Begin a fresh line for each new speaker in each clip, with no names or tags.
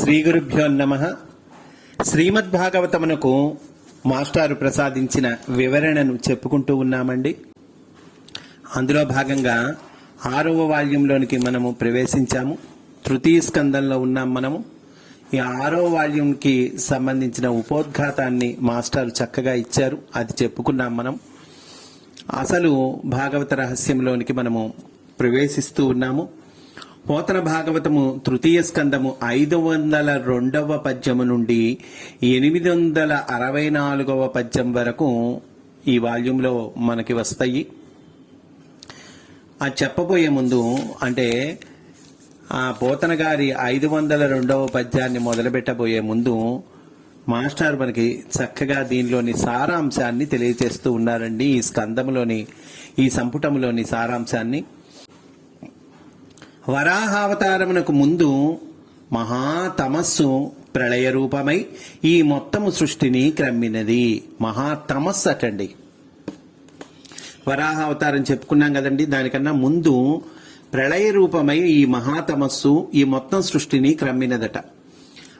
శ్రీ గురుభ్యో నమ. శ్రీమద్భాగవతమునకు మాస్టారు ప్రసాదించిన వివరణను చెప్పుకుంటూ ఉన్నామండి. అందులో భాగంగా ఆరవ వాల్యంలోనికి మనము ప్రవేశించాము. తృతీయ స్కందంలో ఉన్నాం మనము. ఈ ఆరవ వాల్యంకి సంబంధించిన ఉపోద్ఘాతాన్ని మాస్టారు చక్కగా ఇచ్చారు. అది చెప్పుకున్నాం మనం. అసలు భాగవత రహస్యంలోనికి మనము ప్రవేశిస్తూ ఉన్నాము. పోతన భాగవతము తృతీయ స్కందము ఐదు వందల రెండవ పద్యము నుండి ఎనిమిది వందల అరవై నాలుగవ పద్యం వరకు ఈ వాల్యూమ్లో మనకి వస్తాయి. అది చెప్పబోయే ముందు అంటే ఆ పోతన గారి ఐదు వందల రెండవ పద్యాన్ని మొదలుపెట్టబోయే ముందు మాస్టర్ మనకి చక్కగా దీనిలోని సారాంశాన్ని తెలియజేస్తూ ఉన్నారండి ఈ స్కందములోని ఈ సంపుటములోని సారాంశాన్ని. వరాహావతారమునకు ముందు మహాతమస్సు ప్రళయ రూపమై ఈ మొత్తము సృష్టిని క్రమ్మినది. మహాతమస్సు అటండి. వరాహావతారం చెప్పుకున్నాం కదండి దానికన్నా ముందు ప్రళయ రూపమై ఈ మహాతమస్సు ఈ మొత్తం సృష్టిని క్రమ్మినదట.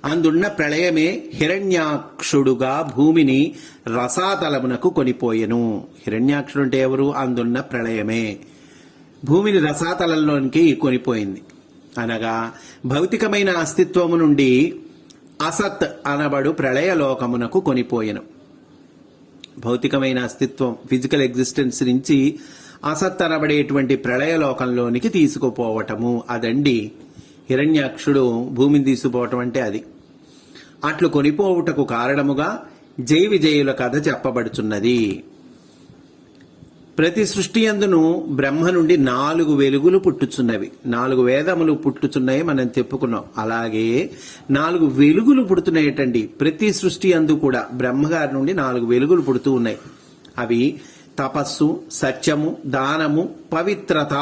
అందున్న ప్రళయమే హిరణ్యాక్షుడుగా భూమిని రసాతలమునకు కొనిపోయెను. హిరణ్యాక్షుడు అంటే ఎవరు? అందున్న ప్రళయమే. భూమిని రసాతలంలోనికి కొనిపోయింది. అనగా భౌతికమైన అస్తిత్వము నుండి అసత్ అనబడు ప్రళయలోకమునకు కొనిపోయెను. భౌతికమైన అస్తిత్వం ఫిజికల్ ఎగ్జిస్టెన్స్ నుంచి అసత్ అనబడేటువంటి ప్రళయలోకంలోనికి తీసుకుపోవటము అదండి హిరణ్యాక్షుడు భూమిని తీసుకుపోవటం అంటే అది. అట్లు కొనిపోవుటకు కారణముగా జై విజయుల కథ చెప్పబడుచున్నది. ప్రతి సృష్టి అందును బ్రహ్మ నుండి నాలుగు వెలుగులు పుట్టుచున్నవి. నాలుగు వేదములు పుట్టుచున్నాయి మనం చెప్పుకున్నాం. అలాగే నాలుగు వెలుగులు పుడుతున్నాయటండి. ప్రతి సృష్టి అందు కూడా బ్రహ్మగారి నుండి నాలుగు వెలుగులు పుడుతూ ఉన్నాయి. అవి తపస్సు సత్యము దానము పవిత్రత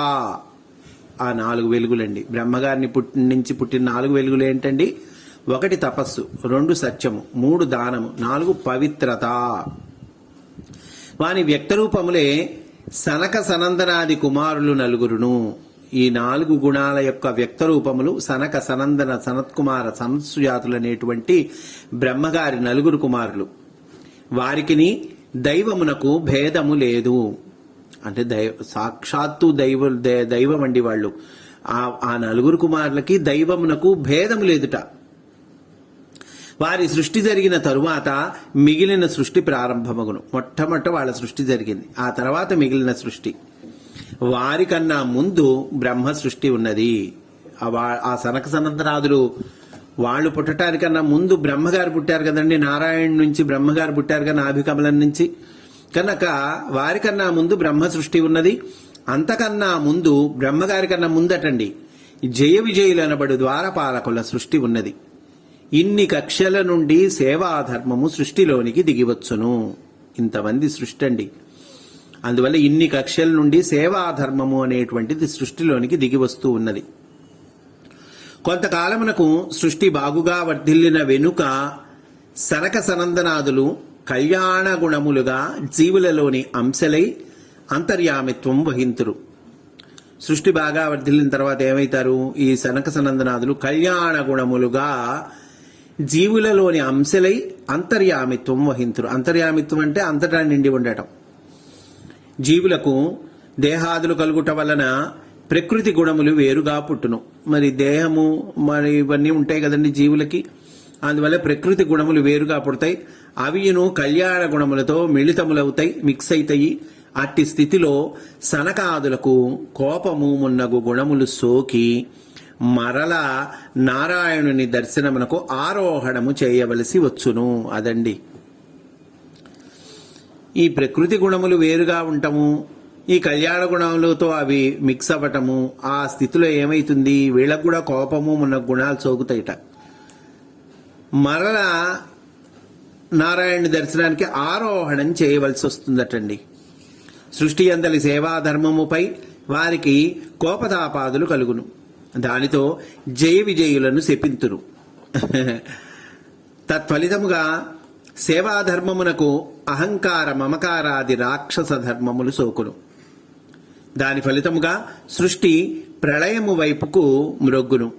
ఆ నాలుగు వెలుగులండి. బ్రహ్మగారిని పుట్టి నుంచి పుట్టిన నాలుగు వెలుగులు ఏంటండి? ఒకటి తపస్సు రెండు సత్యము మూడు దానము నాలుగు పవిత్రత. వాని వ్యక్తరూపములే సనక సనందనాది కుమారులు నలుగురును ఈ నాలుగు గుణాల యొక్క వ్యక్త రూపములు సనక సనందన సనత్కుమార సంస్యాతులనేటువంటి బ్రహ్మగారి నలుగురు కుమారులు. వారికిని దైవమునకు భేదము లేదు. అంటే దైవ సాక్షాత్తు దైవ దైవం అండి వాళ్ళు. ఆ ఆ నలుగురు కుమారులకి దైవమునకు భేదము లేదుట. వారి సృష్టి జరిగిన తరువాత మిగిలిన సృష్టి ప్రారంభమగును. మొట్టమొదట వాళ్ళ సృష్టి జరిగింది. ఆ తర్వాత మిగిలిన సృష్టి. వారికన్నా ముందు బ్రహ్మ సృష్టి ఉన్నది. ఆ ఆ సనక సనందనాథులు వాళ్ళు పుట్టడానికన్నా ముందు బ్రహ్మగారు పుట్టారు కదండి. నారాయణ నుంచి బ్రహ్మగారు పుట్టారు కదా నాభికమలం నుంచి. కనుక వారికన్నా ముందు బ్రహ్మ సృష్టి ఉన్నది. అంతకన్నా ముందు బ్రహ్మగారి కన్నా ముందటండి జయ విజయులు అనబడు ద్వారపాలకుల సృష్టి ఉన్నది. ఇన్ని కక్షల నుండి సేవాధర్మము సృష్టిలోనికి దిగివచ్చును. ఇంతమంది సృష్టి అండి అందువల్ల ఇన్ని కక్షల నుండి సేవాధర్మము అనేటువంటిది సృష్టిలోనికి దిగి వస్తూ ఉన్నది. కొంతకాలమునకు సృష్టి బాగుగా వర్ధిల్లిన వెనుక సనక సనందనాదులు కళ్యాణ గుణములుగా జీవులలోని అంశలై అంతర్యామిత్వం వహింతురు. సృష్టి బాగా వర్ధిల్లిన తర్వాత ఏమవుతారు ఈ సనక సనందనాదులు కళ్యాణ గుణములుగా జీవులలోని అంశలై అంతర్యామిత్వం వహింతురు. అంతర్యామిత్వం అంటే అంతటా నిండి ఉండటం. జీవులకు దేహాదులు కలుగుట వలన ప్రకృతి గుణములు వేరుగా పుట్టును. మరి దేహము మరి ఇవన్నీ ఉంటాయి కదండి జీవులకి. అందువల్ల ప్రకృతి గుణములు వేరుగా పుడతాయి. అవియును కళ్యాణ గుణములతో మిళితములవుతాయి మిక్స్ అవుతాయి అట్టి స్థితిలో సనకాదులకు కోపము మున్నగు గుణములు సోకి మరల నారాయణుని దర్శనమునకు ఆరోహణము చేయవలసి వచ్చును. అదండి. ఈ ప్రకృతి గుణములు వేరుగా ఉండటము ఈ కళ్యాణ గుణములతో అవి మిక్స్ అవ్వటము ఆ స్థితిలో ఏమైతుంది? వీళ్ళకు కూడా కోపము ఉన్న గుణాలు సోకుతాయిట. మరల నారాయణుని దర్శనానికి ఆరోహణం చేయవలసి వస్తుందటండి. సృష్టి అందలి సేవాధర్మముపై వారికి కోపతాపాదులు కలుగును. దానితో జయ విజయులను శపింతురు తత్ఫలితముగా సేవాధర్మమునకు అహంకార మమకారాది రాక్షస ధర్మములు సోకులు దాని ఫలితముగా సృష్టి ప్రళయము వైపుకు మ్రొగ్గును.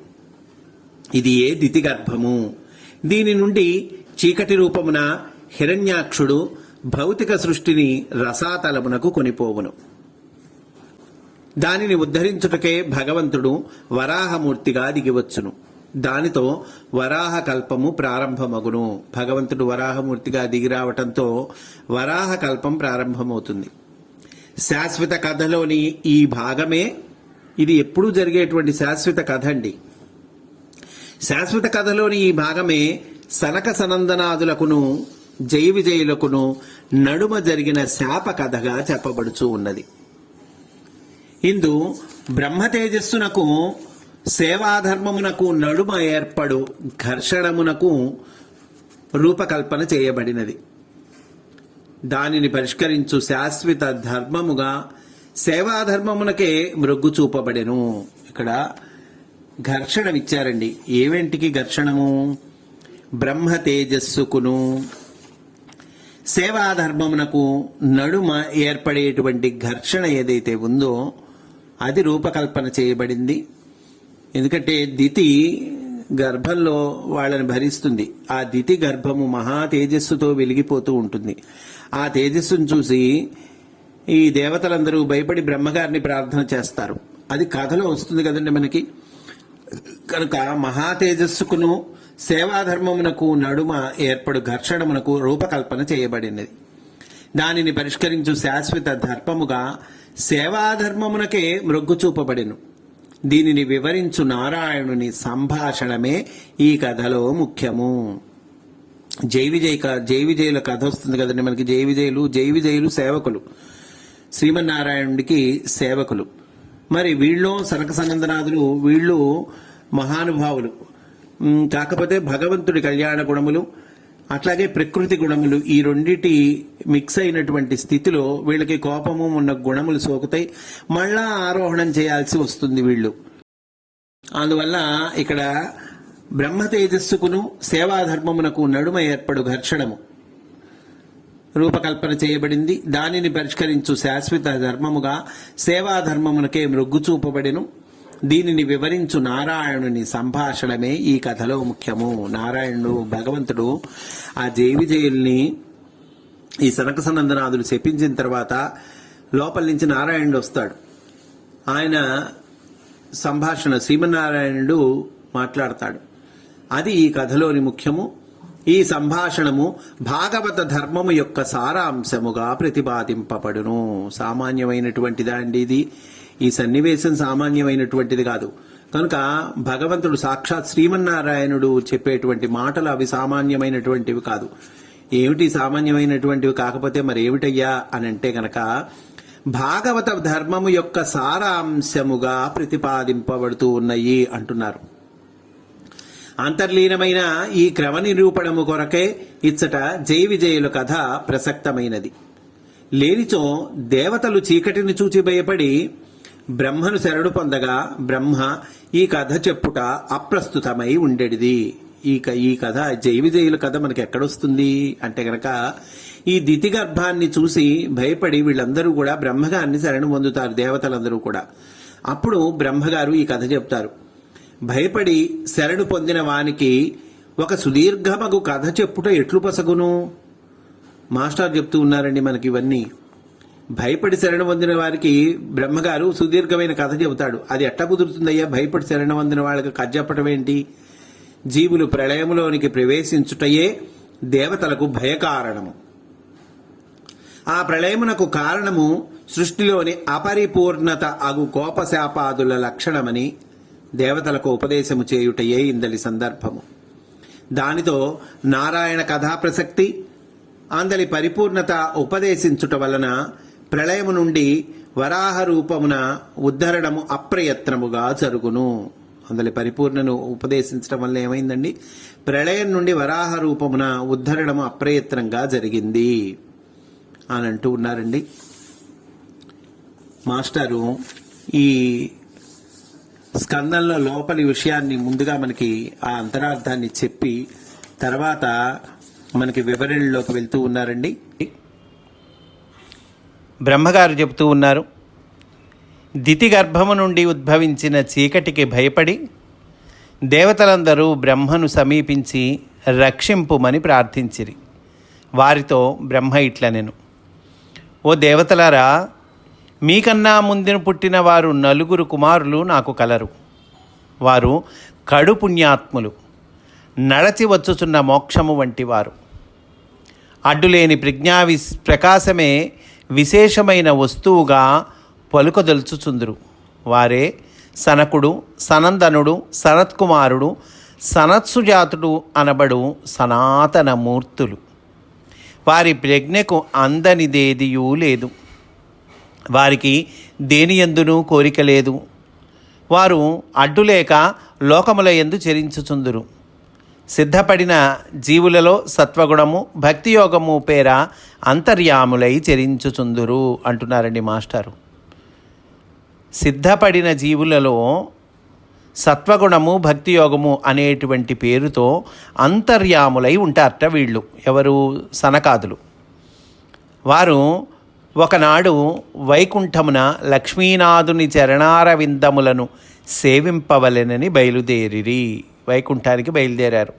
ఇది ఏ దితి గర్భము దీని నుండి చీకటి రూపమున హిరణ్యాక్షుడు భౌతిక సృష్టిని రసాతలమునకు కొనిపోవును. దానిని ఉద్ధరించుటకే భగవంతుడు వరాహమూర్తిగా దిగివచ్చును దానితో వరాహ కల్పము ప్రారంభమగును. భగవంతుడు వరాహమూర్తిగా దిగిరావటంతో వరాహ కల్పం ప్రారంభమవుతుంది. శాశ్వత కథలోని ఈ భాగమే ఇది ఎప్పుడూ జరిగేటువంటి శాశ్వత కథ అండి శాశ్వత కథలోని ఈ భాగమే సనక సనందనాదులకును జై విజయులకును నడుమ జరిగిన శాప కథగా చెప్పబడుచూ ఉన్నది. ఇందు బ్రహ్మ తేజస్సునకు సేవాధర్మమునకు నడుమ ఏర్పడు ఘర్షణమునకు రూపకల్పన చేయబడినది. దానిని పరిష్కరించు శాశ్వత ధర్మముగా సేవాధర్మమునకే మృగ్గు చూపబడెను. ఇక్కడ ఘర్షణమిచ్చారండి. ఏవేంటికి ఏవెంటికి ఘర్షణము? బ్రహ్మ తేజస్సుకును సేవాధర్మమునకు నడుమ ఏర్పడేటువంటి ఘర్షణ ఏదైతే ఉందో అది రూపకల్పన చేయబడింది. ఎందుకంటే దితి గర్భంలో వాళ్ళని భరిస్తుంది. ఆ దితి గర్భము మహా తేజస్సుతో వెలిగిపోతూ ఉంటుంది. ఆ తేజస్సును చూసి ఈ దేవతలందరూ భయపడి బ్రహ్మగారిని ప్రార్థన చేస్తారు. అది కథలో వస్తుంది కదండి మనకి. కనుక మహా తేజస్సుకును సేవాధర్మమునకు నడుమ ఏర్పడు ఘర్షణమునకు రూపకల్పన చేయబడినది. దానిని పరిష్కరించు శాశ్వత ధర్మముగా సేవాధర్మమునకే మృగ్గు చూపబడెను. దీనిని వివరించు నారాయణుని సంభాషణమే ఈ కథలో ముఖ్యము. జై విజయ్ జై విజయుల కథ వస్తుంది కదండి మనకి. జై విజయులు జై విజయులు సేవకులు. శ్రీమన్నారాయణుడికి సేవకులు. మరి వీళ్ళు సనక సనందనాథులు వీళ్ళు మహానుభావులు. కాకపోతే భగవంతుడి కళ్యాణ గుణములు అట్లాగే ప్రకృతి గుణములు ఈ రెండిటి మిక్స్ అయినటువంటి స్థితిలో వీళ్ళకి కోపము ఉన్న గుణములు సోకుతాయి. మళ్ళా ఆరోహణం చేయాల్సి వస్తుంది వీళ్ళు. అందువల్ల ఇక్కడ బ్రహ్మ తేజస్సుకును సేవాధర్మమునకు నడుమ ఏర్పడు ఘర్షణము. రూపకల్పన చేయబడింది. దానిని పరిష్కరించు శాశ్వత ధర్మముగా సేవాధర్మమునకే మృగ్గు చూపబడిను దీనిని వివరించు నారాయణుని సంభాషణమే ఈ కథలో ముఖ్యము. నారాయణుడు భగవంతుడు ఆ జైవిజయుల్ని ఈ సనక సనందనాథులు శపించిన తర్వాత లోపల నుంచి నారాయణుడు వస్తాడు. ఆయన సంభాషణ శ్రీమన్నారాయణుడు మాట్లాడతాడు. అది ఈ కథలోని ముఖ్యము. ఈ సంభాషణము భాగవత ధర్మము యొక్క సారాంశముగా ప్రతిపాదింపబడును. సామాన్యమైనటువంటిదా అండి ఇది? ఈ సన్నివేశం సామాన్యమైనటువంటిది కాదు. కనుక భగవంతుడు సాక్షాత్ శ్రీమన్నారాయణుడు చెప్పేటువంటి మాటలు అవి సామాన్యమైనటువంటివి కాదు. ఏమిటి సామాన్యమైనటువంటివి కాకపోతే మరి ఏమిటయ్యా అని అంటే గనక భాగవత ధర్మము యొక్క సారాంశముగా ప్రతిపాదింపబడుతూ ఉన్నాయి అంటున్నారు. అంతర్లీనమైన ఈ క్రమ నిరూపణము కొరకే ఇచ్చట జై విజయుల కథ ప్రసక్తమైనది. లేనిచో దేవతలు చీకటిని చూచి భయపడి బ్రహ్మను శరణు పొందగా బ్రహ్మ ఈ కథ చెప్పుట అప్రస్తుతమై ఉండేది ఈ క- ఈ కథ జై విజయుల కథ మనకి ఎక్కడొస్తుంది అంటే గనక ఈ దితి గర్భాన్ని చూసి భయపడి వీళ్ళందరూ కూడా బ్రహ్మగారిని శరణు పొందుతారు దేవతలందరూ కూడా. అప్పుడు బ్రహ్మగారు ఈ కథ చెప్తారు. భయపడి శరణు పొందిన వానికి ఒక సుదీర్ఘమగు కథ చెప్పుట ఎట్లు పసగును? మాస్టర్ చెప్తూ ఉన్నారండి మనకి ఇవన్నీ భయపడి శరణ పొందిన వారికి బ్రహ్మగారు సుదీర్ఘమైన కథ చెబుతాడు. అది ఎట్లా కుదురుతుందయ్యా? భయపడి శరణ పొందిన వాళ్ళకి కథ ఏంటి? జీవులు ప్రళయములోనికి ప్రవేశించుటయే దేవతలకు భయకారణము. ఆ ప్రళయమునకు కారణము సృష్టిలోని అపరిపూర్ణత అగు కోపశాపాదుల లక్షణమని దేవతలకు ఉపదేశము చేయుటయే ఇందలి సందర్భము. దానితో నారాయణ కథా ప్రసక్తి అందలి పరిపూర్ణత ఉపదేశించుట వలన ప్రళయము నుండి వరాహ రూపమున ఉద్ధరణము అప్రయత్నముగా జరుగును. అందులో పరిపూర్ణను ఉపదేశించడం వల్ల ఏమైందండి? ప్రళయం నుండి వరాహ రూపమున ఉద్ధరణము అప్రయత్నంగా జరిగింది. అని అంటూ ఉన్నారండి. మాస్టారు ఈ స్కందంలో లోపలి విషయాన్ని ముందుగా మనకి ఆ అంతరార్థాన్ని చెప్పి తర్వాత మనకి వివరణలోకి వెళ్తూ ఉన్నారండి. బ్రహ్మగారు చెబుతూ ఉన్నారు దితి గర్భము నుండి ఉద్భవించిన చీకటికి భయపడి దేవతలందరూ బ్రహ్మను సమీపించి రక్షింపుమని ప్రార్థించిరి. వారితో బ్రహ్మ ఇట్లనెను ఓ దేవతలారా మీకన్నా ముందున పుట్టిన వారు నలుగురు కుమారులు నాకు కలరు. వారు కడు పుణ్యాత్ములు నడచి వచ్చుచున్న మోక్షము వంటి వారు. అడ్డులేని ప్రజ్ఞా విస్ ప్రకాశమే విశేషమైన వస్తువుగా పలుకదలుచుచుందురు. వారే సనకుడు సనందనుడు సనత్కుమారుడు సనత్సుజాతుడు అనబడు సనాతన మూర్తులు వారి ప్రజ్ఞకు అందనిదేదియూ లేదు. వారికి దేని ఎందునూ కోరిక లేదు. వారు అడ్డులేక లోకముల ఎందు చెరించుచుందురు. సిద్ధపడిన జీవులలో సత్వగుణము భక్తి యోగము పేర అంతర్యాములై చెరించుచుందురు అంటున్నారండి మాస్టారు. సిద్ధపడిన జీవులలో సత్వగుణము భక్తి యోగము అనేటువంటి పేరుతో అంతర్యాములై ఉంటారట వీళ్ళు. ఎవరు? సనకాదులు. వారు ఒకనాడు వైకుంఠమున లక్ష్మీనాథుని చరణార విందములను సేవింపవలెనని బయలుదేరిరి. వైకుంఠానికి బయలుదేరారు.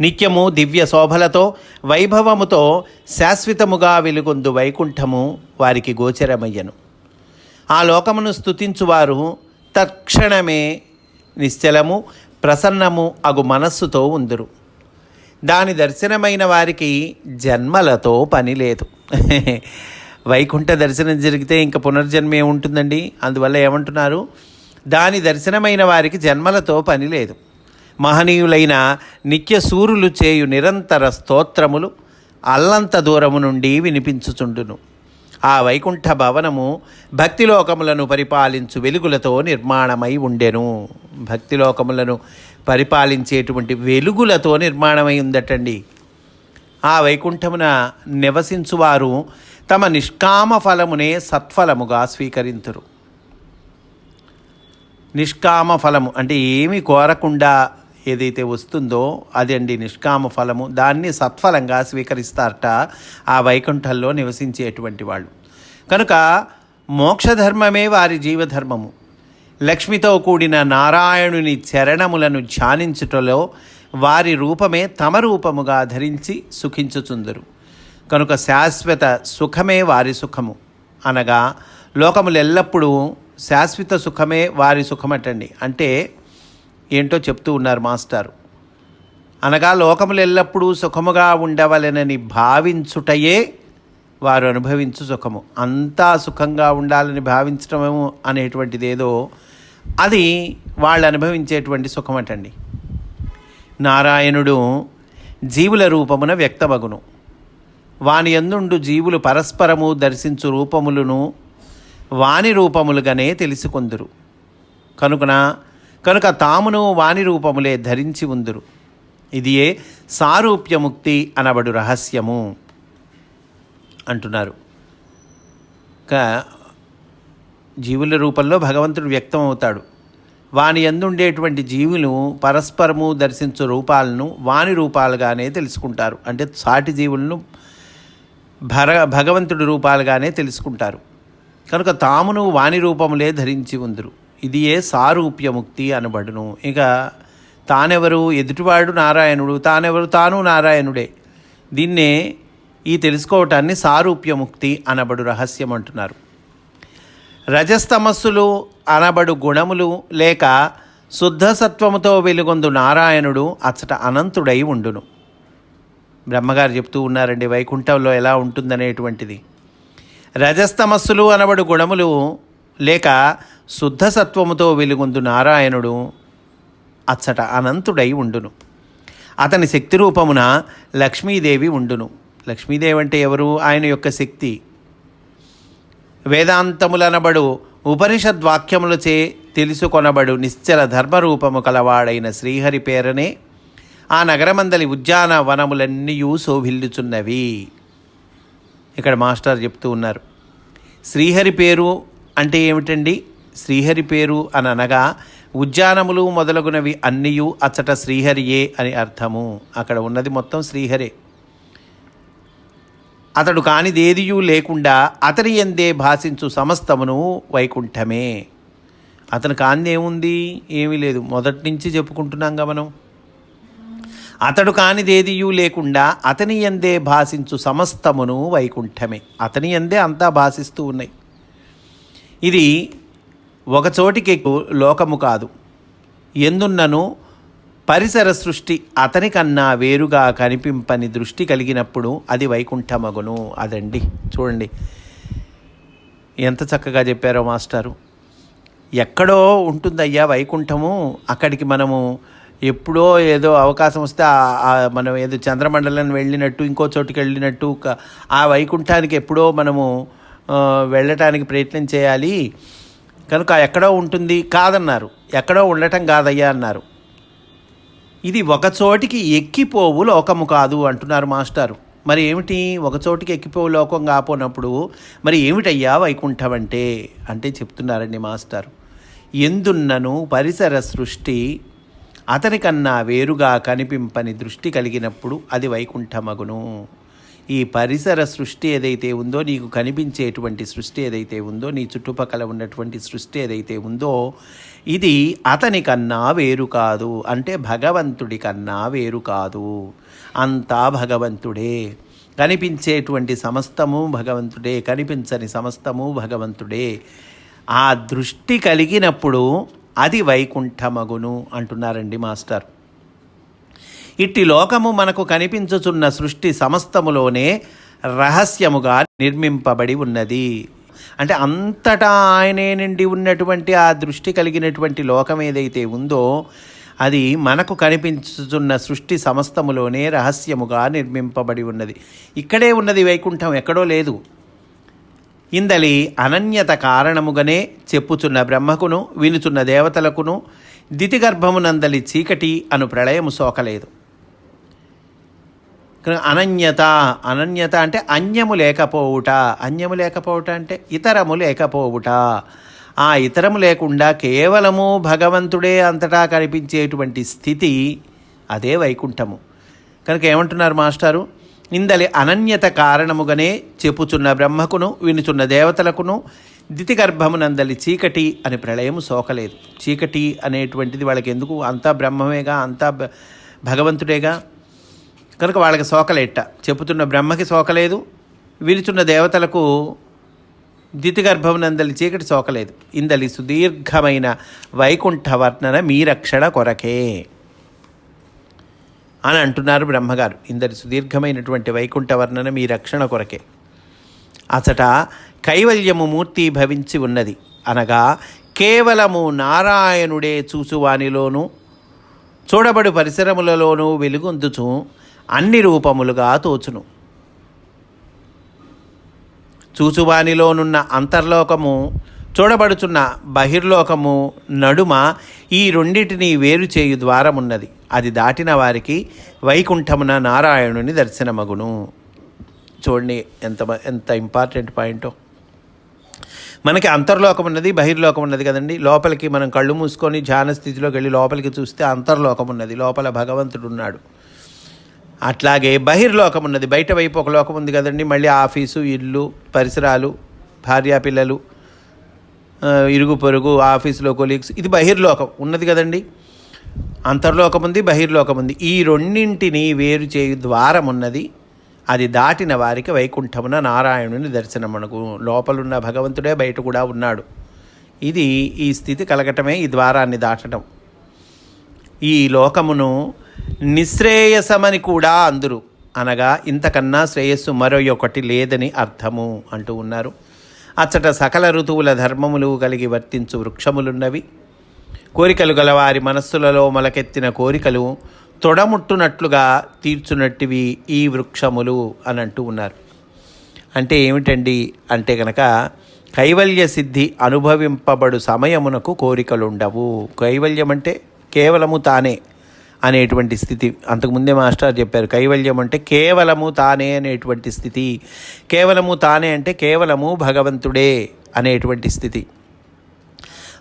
నిత్యము దివ్య శోభలతో వైభవముతో శాశ్వతముగా వెలుగొందు వైకుంఠము వారికి గోచరమయ్యను. ఆ లోకమును స్థుతించువారు తక్షణమే నిశ్చలము ప్రసన్నము అగు మనస్సుతో ఉందురు. దాని దర్శనమైన వారికి జన్మలతో పని లేదు. వైకుంఠ దర్శనం జరిగితే ఇంకా పునర్జన్మ ఉంటుందండి. అందువల్ల ఏమంటున్నారు? దాని దర్శనమైన వారికి జన్మలతో పని లేదు. మహనీయులైన నిత్య సూరులు చేయు నిరంతర స్తోత్రములు అల్లంత దూరము నుండి వినిపించుచుండును. ఆ వైకుంఠ భవనము భక్తిలోకములను పరిపాలించు వెలుగులతో నిర్మాణమై ఉండెను. భక్తిలోకములను పరిపాలించేటువంటి వెలుగులతో నిర్మాణమై ఉందటండి. ఆ వైకుంఠమున నివసించువారు తమ నిష్కామ ఫలమునే సత్ఫలముగా స్వీకరింతురు. నిష్కామ ఫలము అంటే ఏమి కోరకుండా ఏదైతే వస్తుందో అదండి నిష్కామ ఫలము దాన్ని సత్ఫలంగా స్వీకరిస్తారట ఆ వైకుంఠంలో నివసించేటువంటి వాళ్ళు. కనుక మోక్షధర్మమే వారి జీవధర్మము. లక్ష్మితో కూడిన నారాయణుని చరణములను ధ్యానించుటలో వారి రూపమే తమ రూపముగా ధరించి సుఖించుచుందరు. కనుక శాశ్వత సుఖమే వారి సుఖము. అనగా లోకములు ఎల్లప్పుడూ శాశ్వత సుఖమే వారి సుఖమటండి. అంటే ఏంటో చెప్తూ ఉన్నారు మాస్టారు. అనగా లోకములు ఎల్లప్పుడూ సుఖముగా ఉండవలెనని భావించుటయే వారు అనుభవించు సుఖము. అంతా సుఖంగా ఉండాలని భావించడము అనేటువంటిది ఏదో అది వాళ్ళు అనుభవించేటువంటి సుఖమటండి. నారాయణుడు జీవుల రూపమున వ్యక్తమగును. వాని ఎందుండు జీవులు పరస్పరము దర్శించు రూపములను వాణి రూపములుగానే తెలుసుకుందురు. కనుకన కనుక తామును వాణి రూపములే ధరించి ఉందురు. ఇదియే సారూప్యముక్తి అనబడు రహస్యము అంటున్నారు. క జీవుల రూపంలో భగవంతుడు వ్యక్తం అవుతాడు. వాని ఎందుండేటువంటి జీవులు పరస్పరము దర్శించు రూపాలను వాని రూపాలుగానే తెలుసుకుంటారు. అంటే సాటి జీవులను భర భగవంతుడి రూపాలుగానే తెలుసుకుంటారు. కనుక తామును వాణి రూపములే ధరించి ఉందరు. ఇది ఏ సారూప్యముక్తి అనబడును. ఇక తానెవరు? ఎదుటివాడు నారాయణుడు. తానెవరు? తాను నారాయణుడే. దీన్నే ఈ తెలుసుకోవటాన్ని సారూప్యముక్తి అనబడు రహస్యం అంటున్నారు. రజస్తమస్సులు అనబడు గుణములు లేక శుద్ధసత్వముతో వెలుగొందు నారాయణుడు అచ్చట అనంతుడై ఉండును. బ్రహ్మగారు చెప్తూ ఉన్నారండి వైకుంఠంలో ఎలా ఉంటుందనేటువంటిది. రజస్తమస్సులు అనబడు గుణములు లేక శుద్ధ సత్వముతో వెలుగొందు నారాయణుడు అచ్చట అనంతుడై ఉండును. అతని శక్తి రూపమున లక్ష్మీదేవి ఉండును. లక్ష్మీదేవి అంటే ఎవరు? ఆయన యొక్క శక్తి. వేదాంతములనబడు ఉపనిషద్వాక్యములచే తెలుసుకొనబడు నిశ్చల ధర్మరూపము కలవాడైన శ్రీహరి పేరనే ఆ నగరమందలి ఉద్యాన వనములన్నీయూ శోభిల్లుచున్నవి. ఇక్కడ మాస్టర్ చెప్తూ ఉన్నారు. శ్రీహరి పేరు అంటే ఏమిటండి? శ్రీహరి పేరు అని అనగా ఉద్యానములు మొదలగునవి అన్నీయు అచ్చట శ్రీహరియే అని అర్థము. అక్కడ ఉన్నది మొత్తం శ్రీహరే. అతడు కానిదేదియూ లేకుండా అతని ఎందే భాషించు సమస్తమును వైకుంఠమే. అతను కాంది ఏముంది ఏమీ లేదు. మొదటి నుంచి చెప్పుకుంటున్నాం మనం. అతడు కానిదేదియూ లేకుండా అతని ఎందే భాషించు సమస్తమును వైకుంఠమే. అతని ఎందే అంతా భాషిస్తూ ఉన్నాయి. ఇది ఒక చోటికి లోకము కాదు. ఎందున్నను పరిసర సృష్టి అతని కన్నా వేరుగా కనిపింపని దృష్టి కలిగినప్పుడు అది వైకుంఠమగును. అదండి. చూడండి. ఎంత చక్కగా చెప్పారో మాస్టారు. ఎక్కడో ఉంటుందయ్యా వైకుంఠము. అక్కడికి మనము ఎప్పుడో ఏదో అవకాశం వస్తే మనం ఏదో చంద్రమండలం వెళ్ళినట్టు ఇంకో చోటుకి వెళ్ళినట్టు ఆ వైకుంఠానికి ఎప్పుడో మనము వెళ్ళటానికి ప్రయత్నం చేయాలి. కనుక ఎక్కడో ఉంటుంది కాదన్నారు. ఎక్కడో ఉండటం కాదయ్యా అన్నారు. ఇది ఒక చోటికి ఎక్కిపోవు లోకము కాదు అంటున్నారు మాస్టారు. మరి ఏమిటి? ఒక చోటికి ఎక్కిపోవు లోకం కాపోనప్పుడు మరి ఏమిటయ్యా వైకుంఠం అంటే? అంటే చెప్తున్నారండి మాస్టారు. ఎందున్నను పరిసర సృష్టి అతనికన్నా వేరుగా కనిపింపని దృష్టి కలిగినప్పుడు అది వైకుంఠమగును. ఈ పరిసర సృష్టి ఏదైతే ఉందో నీకు కనిపించేటువంటి సృష్టి ఏదైతే ఉందో నీ చుట్టుపక్కల ఉన్నటువంటి సృష్టి ఏదైతే ఉందో ఇది అతని కన్నా వేరు కాదు. అంటే భగవంతుడి కన్నా వేరు కాదు. అంతా భగవంతుడే. కనిపించేటువంటి సమస్తము భగవంతుడే. కనిపించని సమస్తము భగవంతుడే. ఆ దృష్టి కలిగినప్పుడు అది వైకుంఠమగును అంటున్నారండి మాస్టర్. ఇట్టి లోకము మనకు కనిపించుచున్న సృష్టి సమస్తములోనే రహస్యముగా నిర్మింపబడి ఉన్నది. అంటే అంతటా ఆయనే నిండి ఉన్నటువంటి ఆ దృష్టి కలిగినటువంటి లోకం ఏదైతే ఉందో అది మనకు కనిపించుచున్న సృష్టి సమస్తములోనే రహస్యముగా నిర్మింపబడి ఉన్నది. ఇక్కడే ఉన్నది వైకుంఠం ఎక్కడో లేదు. ఇందలి అనన్యత కారణముగానే చెప్పుచున్న బ్రహ్మకును వినుచున్న దేవతలకును దితిగర్భమునందలి చీకటి అను ప్రళయము సోకలేదు. అనన్యత అనన్యత అంటే అన్యము లేకపోవుట అన్యము లేకపోవుట అంటే ఇతరము లేకపోవుట. ఆ ఇతరము లేకుండా కేవలము భగవంతుడే అంతటా కనిపించేటువంటి స్థితి అదే వైకుంఠము. కనుక ఏమంటున్నారు మాస్టారు? ఇందలి అనన్యత కారణముగానే చెప్పుచున్న బ్రహ్మకును వినుచున్న దేవతలకును దితిగర్భమునందలి చీకటి అని ప్రళయము సోకలేదు. చీకటి అనేటువంటిది వాళ్ళకి ఎందుకు అంతా బ్రహ్మమేగా? అంతా భ- భగవంతుడేగా? కనుక వాళ్ళకి సోకలేట. చెప్పుతున్న బ్రహ్మకి సోకలేదు విలుచున్న దేవతలకు దితిగర్భమునందలి చీకటి సోకలేదు. ఇందలి సుదీర్ఘమైన వైకుంఠ వర్ణన మీ రక్షణ కొరకే. అని అంటున్నారు బ్రహ్మగారు. ఇందరి సుదీర్ఘమైనటువంటి వైకుంఠ వర్ణన మీ రక్షణ కొరకే. అచట కైవల్యము మూర్తి భవించి ఉన్నది. అనగా కేవలము నారాయణుడే చూసువానిలోనూ చూడబడు పరిసరములలోనూ వెలుగొందుచు అన్ని రూపములుగా తోచును. చూచువానిలోనున్న అంతర్లోకము చూడబడుచున్న బహిర్లోకము నడుమ ఈ రెండింటిని వేరు చేయు ద్వారమున్నది. అది దాటిన వారికి వైకుంఠమున నారాయణుని దర్శనమగును. చూడండి ఎంత ఎంత ఇంపార్టెంట్ పాయింటో మనకి అంతర్లోకం ఉన్నది బహిర్లోకం ఉన్నది కదండి. లోపలికి మనం కళ్ళు మూసుకొని ధ్యాన స్థితిలోకి వెళ్ళి లోపలికి చూస్తే అంతర్లోకం ఉన్నది లోపల భగవంతుడు ఉన్నాడు అట్లాగే బహిర్లోకం ఉన్నది బయట వైపు ఒక లోకం ఉంది కదండి. మళ్ళీ ఆఫీసు ఇల్లు పరిసరాలు భార్యా పిల్లలు ఇరుగు పొరుగు ఆఫీసులో కొలీగ్స్ ఇది బహిర్లోకం. ఉన్నది కదండి. అంతర్లోకం ఉంది బహిర్లోకం ఉంది. ఈ రెండింటిని వేరు చేయు ద్వారం ఉన్నది. అది దాటిన వారికి వైకుంఠమున నారాయణుని దర్శనమనకు. లోపలున్న భగవంతుడే బయట కూడా ఉన్నాడు. ఇది ఈ స్థితి కలగటమే ఈ ద్వారాన్ని దాటడం ఈ లోకమును నిశ్రేయసమని కూడా అందరు అనగా ఇంతకన్నా శ్రేయస్సు మరో ఒకటి లేదని అర్థము అంటూ ఉన్నారు. అచ్చట సకల ఋతువుల ధర్మములు కలిగి వర్తించు వృక్షములున్నవి. కోరికలు గలవారి మనస్సులలో మొలకెత్తిన కోరికలు తొడముట్టునట్లుగా తీర్చునట్టివి ఈ వృక్షములు అని అంటూ ఉన్నారు. అంటే ఏమిటండి? అంటే గనక కైవల్య సిద్ధి అనుభవింపబడు సమయమునకు కోరికలుండవు. కైవల్యం అంటే కేవలము తానే. అనేటువంటి స్థితి. అంతకుముందే మాస్టర్ చెప్పారు కైవల్యం అంటే కేవలము తానే అనేటువంటి స్థితి. కేవలము తానే అంటే కేవలము భగవంతుడే అనేటువంటి స్థితి.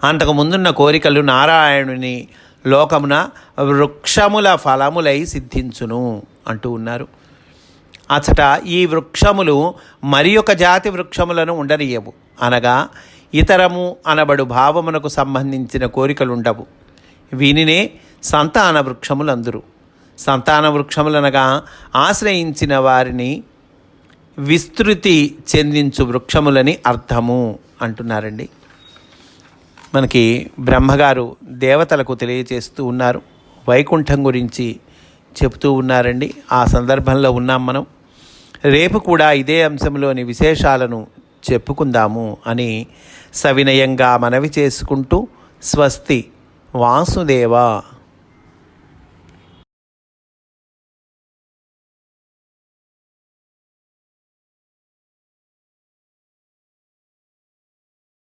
అంతకు ముందున్న కోరికలు నారాయణుని లోకమున వృక్షముల ఫలములై సిద్ధించును అంటూ ఉన్నారు. అచ్చట ఈ వృక్షములు మరి ఒక జాతి వృక్షములను ఉండనీయవు. అనగా ఇతరము అనబడు భావమునకు సంబంధించిన కోరికలుండవు. వీనినే సంతాన వృక్షములందురు. సంతాన వృక్షములనగా ఆశ్రయించిన వారిని విస్తృతి చెందించు వృక్షములని అర్థము అంటున్నారండి. మనకి బ్రహ్మగారు దేవతలకు తెలియజేస్తూ ఉన్నారు. వైకుంఠం గురించి చెబుతూ ఉన్నారండి. ఆ సందర్భంలో ఉన్నాం మనం. రేపు కూడా ఇదే అంశంలోని విశేషాలను చెప్పుకుందాము అని సవినయంగా మనవి చేసుకుంటూ స్వస్తి వాసుదేవ.